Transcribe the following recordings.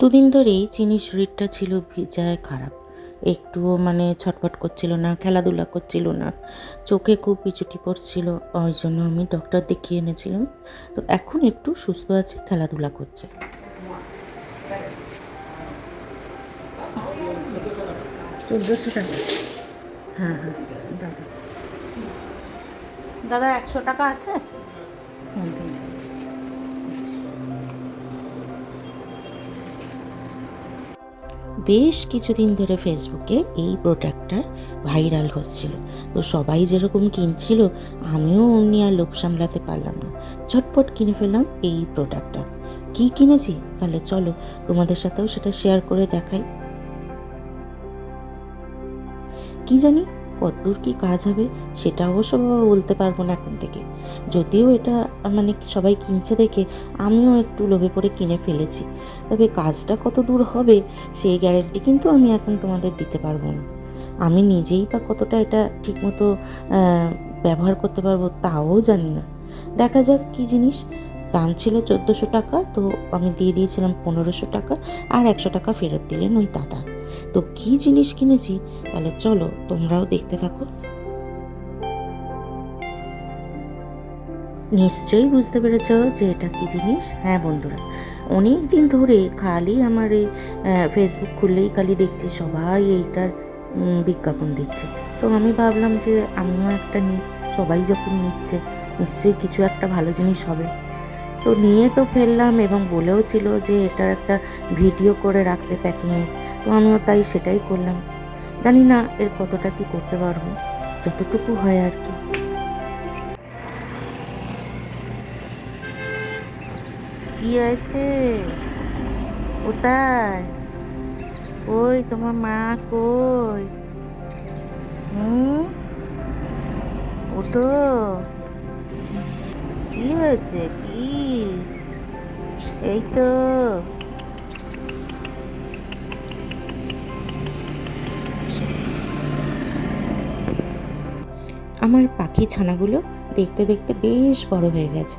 দুদিন ধরেই চিনির শরীরটা ছিল ভিজায় খারাপ। একটুও মানে ছটফট করছিল না খেলাধুলা করছিল না। চোখে খুব পিছুটি পড়ছিল ওই জন্য আমি ডক্টর দেখিয়ে এনেছিলাম। তো এখন একটু সুস্থ আছে খেলাধুলা করছে। চোদ্দোশো টাকা। হ্যাঁ হ্যাঁ দাদা। দাদা একশো টাকা আছে? বেশ কিছুদিন ধরে ফেসবুকে এই প্রোডাক্টটা ভাইরাল হচ্ছিল। তো সবাই যেরকম কিনছিল, আমিও অমনি আর লোভ সামলাতে পারলাম না। ঝটপট কিনে ফেললাম এই প্রোডাক্টটা কি কিনেছি? তাহলে চলো তোমাদের সাথেও সেটা শেয়ার করে দেখাই। কি জানি? কতদূর কি কাজ হবে সেটা অবশ্য বাবা বলতে পারব না এখন থেকে। যদিও এটা মানে সবাই কিনছে দেখে আমিও একটু লোভে পড়ে কিনে ফেলেছি। তবে কাজটা কত দূর হবে সেই গ্যারেন্টি কিন্তু আমি এখন তোমাদের দিতে পারব না। আমি নিজেই বা কতটা এটা ঠিকমতো ব্যবহার করতে পারব তাও জানি না। দেখা যাক কি জিনিস। দাম ছিল চোদ্দোশো টাকা, তো আমি দিয়ে দিয়েছিলাম পনেরোশো টাকা আর একশো টাকা ফেরত দিলেন ওই দাদা তো কি জিনিস কিনেছি? তাহলে চলো, তোমরাও দেখতে থাকো। নিশ্চয়ই বুঝতে পেরেছ যে এটা কি জিনিস? হ্যাঁ বন্ধুরা, অনেক দিন ধরে খালি আমার এই ফেসবুক খুললেই খালি দেখছি সবাই এইটার বিজ্ঞাপন দিচ্ছে। তো আমি ভাবলাম যে আমিও একটা নিই, সবাই যখন নিচ্ছে, নিশ্চয়ই কিছু একটা ভালো জিনিস হবে। তো নিয়ে তো ফেললাম এবং বলেও ছিল যে এটার একটা ভিডিও করে রাখতে প্যাকিংয়ে তো আমিও তাই সেটাই করলাম। জানি না এর কতটা কি করতে পারব। যতটুকু হয় আর কি। কি হয়েছে? কোথায়? ওই তোমার মা কই? হুম? ওটো কি হয়েছে? কি এই তো আমার পাখি ছানাগুলো দেখতে দেখতে বেশ বড় হয়ে গেছে।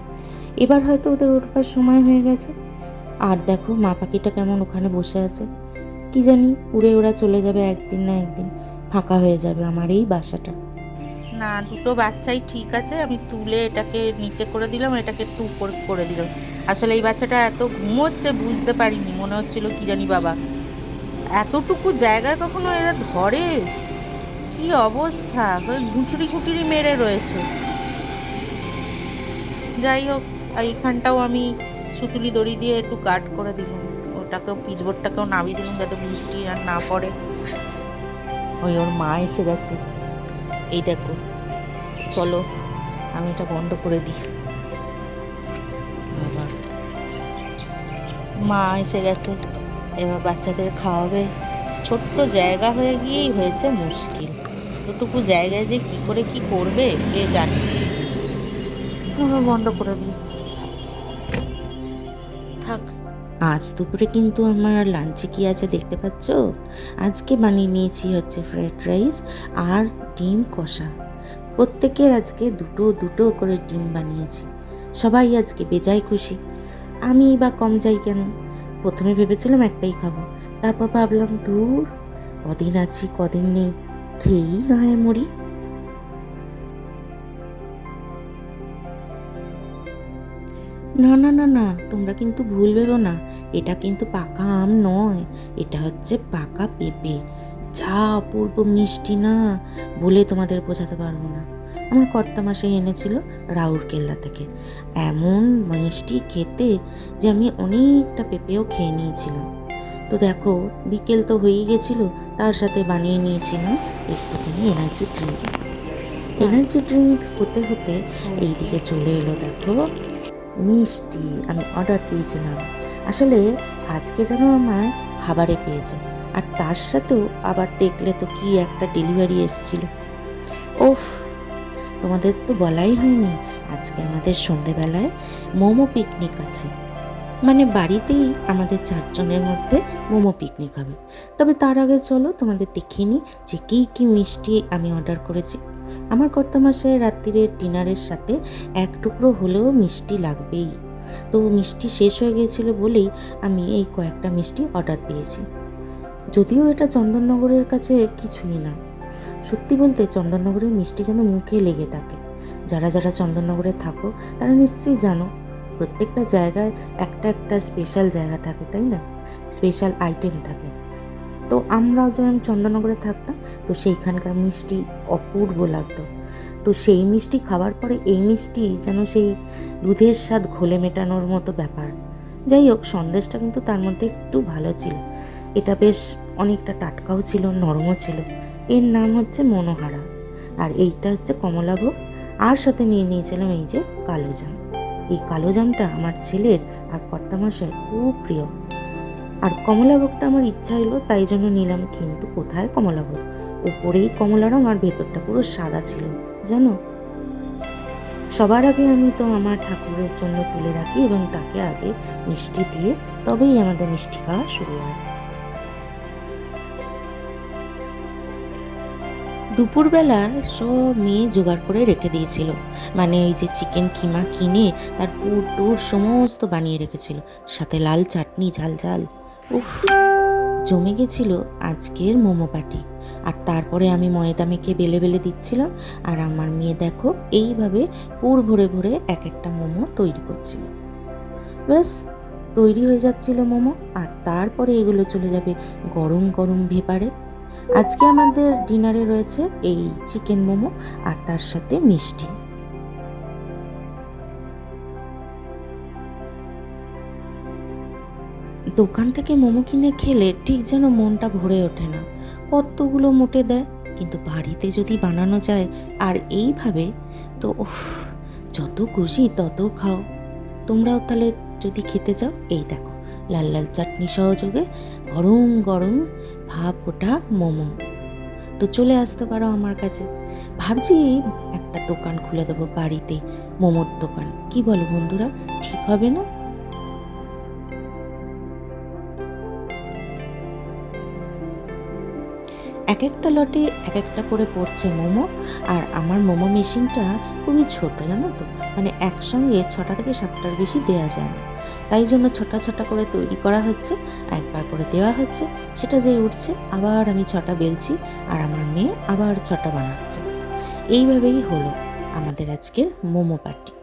এবার হয়তো ওদের উঠবার সময় হয়ে গেছে। আর দেখো, মা পাখিটা কেমন ওখানে বসে আছে। কি জানি, উড়ে ওরা চলে যাবে একদিন না একদিন, ফাঁকা হয়ে যাবে আমার এই বাসাটা। না, দুটো বাচ্চাই ঠিক আছে, আমি তুলে এটাকে নিচে করে দিলাম, এটাকে একটু উপর করে দিলাম। আসলে এই বাচ্চাটা এত ঘুমোচ্ছে, বুঝতে পারিনি, মনে হচ্ছিল কি জানি বাবা। এতটুকু জায়গায় কখনো এরা ধরে? কি অবস্থা? ঘুটুরি ঘুটুরি মেরে রয়েছে। যাই হোক এইখানটাও আমি সুতুলি দড়ি দিয়ে একটু গার্ড করে দিলাম। ওটাকেও, পিচবোর্ডটাকেও নামিয়ে দিলাম যাতে বৃষ্টি আর না পড়ে। ওই ওর মা এসে গেছে। এই দেখো। চলো আমি এটা বন্ধ করে দিই। বাবা। মা এসে গেছে। এবার বাচ্চাদের খাওয়াবে। ছোট্ট জায়গা হয়ে গিয়েই হয়েছে মুশকিল। এতটুকু জায়গায় যে কি করে কি করবে কে জানে। বন্ধ করে দিই। থাক। আজ দুপুরে কিন্তু আমার লাঞ্চে কি আছে দেখতে পাচ্ছ? আজকে বানিয়ে নিয়েছি হচ্ছে ফ্রাইড রাইস আর ডিম কষা। প্রত্যেকের আজকে দুটো দুটো করে ডিম বানিয়েছি। সবাই আজকে বেজায় খুশি। আমি বা কম যাই কেন? প্রথমে ভেবেছিলাম একটাই খাব। তারপর ভাবলাম, দূর, কদিন আছি, কদিন নেই। খেয়েই নয় মরি না না না না, তোমরা কিন্তু ভুল ভেবো না। এটা কিন্তু পাকা আম নয়। এটা হচ্ছে পাকা পেঁপে। যা অপূর্ব মিষ্টি না বলে তোমাদের বোঝাতে পারব না। আমার কর্তা মাসে এনেছিল রাউরকেল্লা থেকে। এমন মিষ্টি খেতে যে আমি অনেকটা পেঁপেও খেয়ে নিয়েছিলাম। তো দেখো, বিকেল তো হয়েই গেছিল, তার সাথে বানিয়ে নিয়েছিলাম একটুখানি এনার্জি ড্রিঙ্ক এনার্জি ড্রিঙ্ক হতে হতে এইদিকে চলে এলো, দেখো। মিষ্টি, আমি অর্ডার দিয়েছিলাম আসলে আজকে যেন আমার খাবারে পেয়েছে। তার সাথেও আবার দেখলে তো কি একটা ডেলিভারি এসেছিল। ওফ, তোমাদের তো বলাই হয়নি, আজকে আমাদের সন্ধেবেলায় মোমো পিকনিক আছে। মানে বাড়িতেই আমাদের চারজনের মধ্যে মোমো পিকনিক হবে। তবে তার আগে চলো, তোমাদের দেখিয়ে নিই যে কী কী মিষ্টি আমি অর্ডার করেছি। আমার কর্তা মাসে রাত্রিরের ডিনারের সাথে এক টুকরো হলেও মিষ্টি লাগবেই। তো মিষ্টি শেষ হয়ে গিয়েছিল বলেই আমি এই কয়েকটা মিষ্টি অর্ডার দিয়েছি। যদিও এটা চন্দননগরের কাছে কিছুই না। সত্যি বলতে চন্দননগরের মিষ্টি যেন মুখে লেগে থাকে। যারা যারা চন্দননগরে থাকো, তারা নিশ্চয়ই জানো, প্রত্যেকটা জায়গায় একটা একটা স্পেশাল জায়গা থাকে, তাই না? স্পেশাল আইটেম থাকে। তো আমরাও যখন চন্দননগরে থাকতাম, তো সেইখানকার মিষ্টি অপূর্ব লাগতো। তো সেই মিষ্টি খাওয়ার পরে এই মিষ্টি যেন সেই দুধের স্বাদ ঘোলে মেটানোর মতো ব্যাপার। যাই হোক, সন্দেশটা কিন্তু তার মধ্যে একটু ভালো ছিল। এটা বেশ অনেকটা টাটকাও ছিল, নরমও ছিল। এর নাম হচ্ছে মনোহারা। আর এইটা হচ্ছে কমলাভোগ। আর সাথে নিয়ে নিয়েছিলাম এই যে কালোজাম এই কালোজামটা আমার ছেলের আর কর্তামশায় খুব প্রিয়। আর কমলাভোগটা আমার ইচ্ছা হলো তাই জন্য নিলাম। কিন্তু কোথায় কমলাভোগ? উপরেই কমলা রং আর ভেতরটা পুরো সাদা ছিল, জানো? সবার আগে আমি তো আমার ঠাকুরের জন্য তুলে রাখি এবং তাকে আগে মিষ্টি দিয়ে তবেই আমাদের মিষ্টি খাওয়া শুরু হয়। দুপুরবেলা সব মেয়ে জোগাড় করে রেখে দিয়েছিল। মানে এই যে চিকেন কিমা কিনে তার পুর টুর সমস্ত বানিয়ে রেখেছিল। সাথে লাল চাটনি, ঝাল ঝাল। উফ, জমে গেছিল আজকের মোমো পাটি আর তারপরে আমি ময়দা মেখে বেলে বেলে দিচ্ছিলাম। আর আমার মেয়ে দেখো, এইভাবে পুর ভরে ভরে এক একটা মোমো তৈরি করছিল। ব্যাস, তৈরি হয়ে যাচ্ছিল মোমো। আর তারপরে এগুলো চলে যাবে গরম গরম ভেপারে। আজকে আমাদের ডিনারে রয়েছে এই চিকেন মোমো আর তার সাথে মিষ্টি। দোকান থেকে মোমো কিনে খেলে ঠিক যেন মনটা ভরে ওঠে না। কতগুলো মোটে দেয়, কিন্তু বাড়িতে যদি বানানো যায় আর এইভাবে, তো যত খুশি তত খাও। তোমরাও তাহলে যদি খেতে চাও, এই দেখো। লাল লাল চাটনি সহযোগে গরম গরম ভাপ ওঠা মোমো। তো চলে আসতে পারো আমার কাছে। ভাবছি একটা দোকান খুলে দেবো বাড়িতে, মোমোর দোকান। কি বলো বন্ধুরা, ঠিক হবে না? এক একটা লটে এক একটা করে পড়ছে মোমো, আর আমার মোমো মেশিনটা খুবই ছোট, জানো তো? মানে একসঙ্গে ছটা থেকে সাতটার বেশি দেওয়া যায় না। তাই জন্য ছোটা ছোটা করে তৈরি করা হচ্ছে, একবার করে দেওয়া হচ্ছে। সেটা যে উঠছে, আবার আমি ছটা বেলছি আর আমার মেয়ে আবার ছটা বানাচ্ছে। এইভাবেই হলো আমাদের আজকের মোমো পার্টি।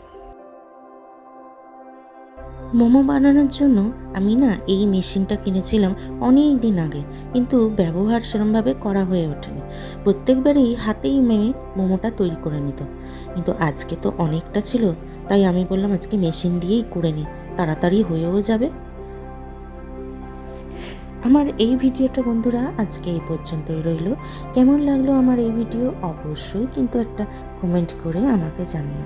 মোমো বানানোর জন্য আমি না এই মেশিনটা কিনেছিলাম অনেক দিন আগে, কিন্তু ব্যবহার সেরমভাবে করা হয়ে ওঠেনি। প্রত্যেকবারই হাতেই মেয়ে মোমোটা তৈরি করে নিত। কিন্তু আজকে তো অনেকটা ছিল, তাই আমি বললাম আজকে মেশিন দিয়েই করে নিই। তাড়াতাড়ি হয়েও যাবে। আমার এই ভিডিওটা বন্ধুরা আজকে এই পর্যন্তই রইল। কেমন লাগল আমার এই ভিডিও? অবশ্যই কিন্তু একটা কমেন্ট করে আমাকে জানিও।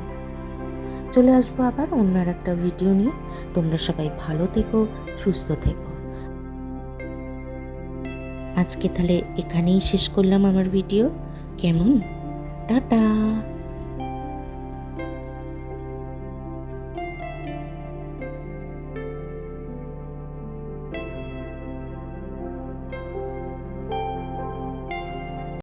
চলে আসব আবার অন্য একটা ভিডিও নিয়ে। তোমরা সবাই ভালো থেকো, সুস্থ থেকো। আজকে তাহলে এখানেই শেষ করলাম আমার ভিডিও। কেমন? টাটা!